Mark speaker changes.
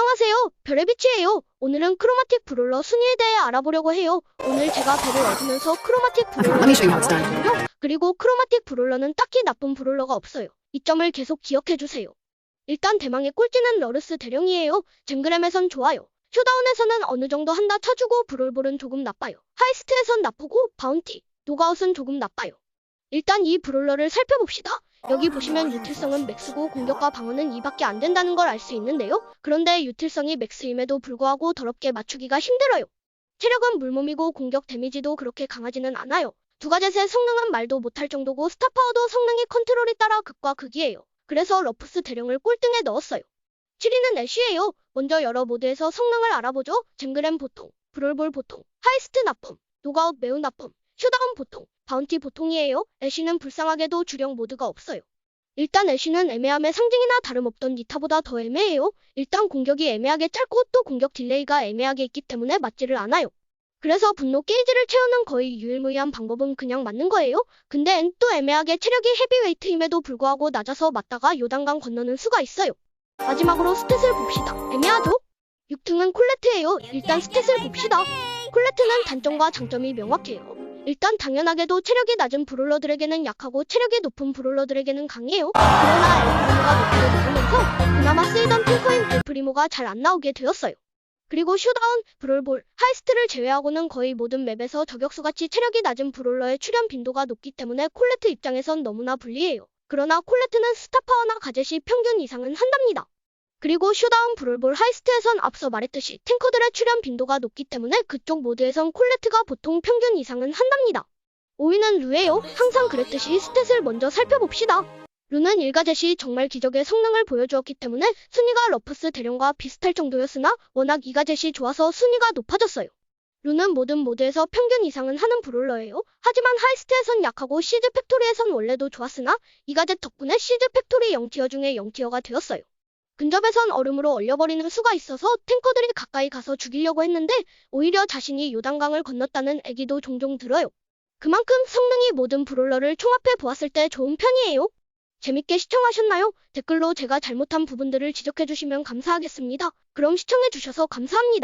Speaker 1: 안녕하세요. 별의 빛이에요. 오늘은 크로마틱 브롤러 순위에 대해 알아보려고 해요. 오늘 제가 배를 얻으면서 크로마틱
Speaker 2: Okay, let me show you how it's done.
Speaker 1: 브롤러 그리고 크로마틱 브롤러는 딱히 나쁜 브롤러가 없어요. 이 점을 계속 기억해주세요. 일단 대망의 꼴찌는 러르스 대령이에요. 젠그램에선 좋아요. 쇼다운에서는 어느 정도 한다 쳐주고 브롤볼은 조금 나빠요. 하이스트에선 나쁘고 바운티, 노가웃은 조금 나빠요. 일단 이 브롤러를 살펴봅시다. 여기 보시면 유틸성은 맥스고 공격과 방어는 2밖에 안 된다는 걸 알 수 있는데요. 그런데 유틸성이 맥스임에도 불구하고 더럽게 맞추기가 힘들어요. 체력은 물몸이고 공격 데미지도 그렇게 강하지는 않아요. 두 가젯의 성능은 말도 못할 정도고 스타파워도 성능이 컨트롤이 따라 극과 극이에요. 그래서 러프스 대령을 꼴등에 넣었어요. 7위는 애쉬예요. 먼저 여러 모드에서 성능을 알아보죠. 젠그램 보통, 브롤볼 보통, 하이스트 나쁨, 노가웃 매우 나쁨, 쇼다운 보통, 바운티 보통이에요. 애쉬는 불쌍하게도 주력 모드가 없어요. 일단 애쉬는 애매함의 상징이나 다름없던 니타보다 더 애매해요. 일단 공격이 애매하게 짧고 또 공격 딜레이가 애매하게 있기 때문에 맞지를 않아요. 그래서 분노 게이지를 채우는 거의 유일무이한 방법은 그냥 맞는 거예요. 근데 엔또 애매하게 체력이 헤비웨이트임에도 불구하고 낮아서 맞다가 요단강 건너는 수가 있어요. 마지막으로 스탯을 봅시다. 애매하죠? 6등은 콜레트예요. 일단 스탯을 봅시다. 콜레트는 단점과 장점이 명확해요. 일단 당연하게도 체력이 낮은 브롤러들에게는 약하고 체력이 높은 브롤러들에게는 강해요. 그러나 엘프리모가 높게 나오면서 그나마 쓰이던 핑커인 엘프리모가 잘 안 나오게 되었어요. 그리고 쇼다운, 브롤볼, 하이스트를 제외하고는 거의 모든 맵에서 저격수같이 체력이 낮은 브롤러의 출현 빈도가 높기 때문에 콜레트 입장에선 너무나 불리해요. 그러나 콜레트는 스타파워나 가젯이 평균 이상은 한답니다. 그리고 쇼다운 브롤볼 하이스트에선 앞서 말했듯이 탱커들의 출현 빈도가 높기 때문에 그쪽 모드에선 콜레트가 보통 평균 이상은 한답니다. 5위는 루예요. 항상 그랬듯이 스탯을 먼저 살펴봅시다. 루는 일가젯이 정말 기적의 성능을 보여주었기 때문에 순위가 러프스 대령과 비슷할 정도였으나 워낙 이가젯이 좋아서 순위가 높아졌어요. 루는 모든 모드에서 평균 이상은 하는 브롤러예요. 하지만 하이스트에선 약하고 시즈 팩토리에선 원래도 좋았으나 이가젯 덕분에 시즈 팩토리 0티어 중에 0티어가 되었어요. 근접에선 얼음으로 얼려버리는 수가 있어서 탱커들이 가까이 가서 죽이려고 했는데 오히려 자신이 요단강을 건넜다는 애기도 종종 들어요. 그만큼 성능이 모든 브롤러를 총합해 보았을 때 좋은 편이에요. 재밌게 시청하셨나요? 댓글로 제가 잘못한 부분들을 지적해주시면 감사하겠습니다. 그럼 시청해주셔서 감사합니다.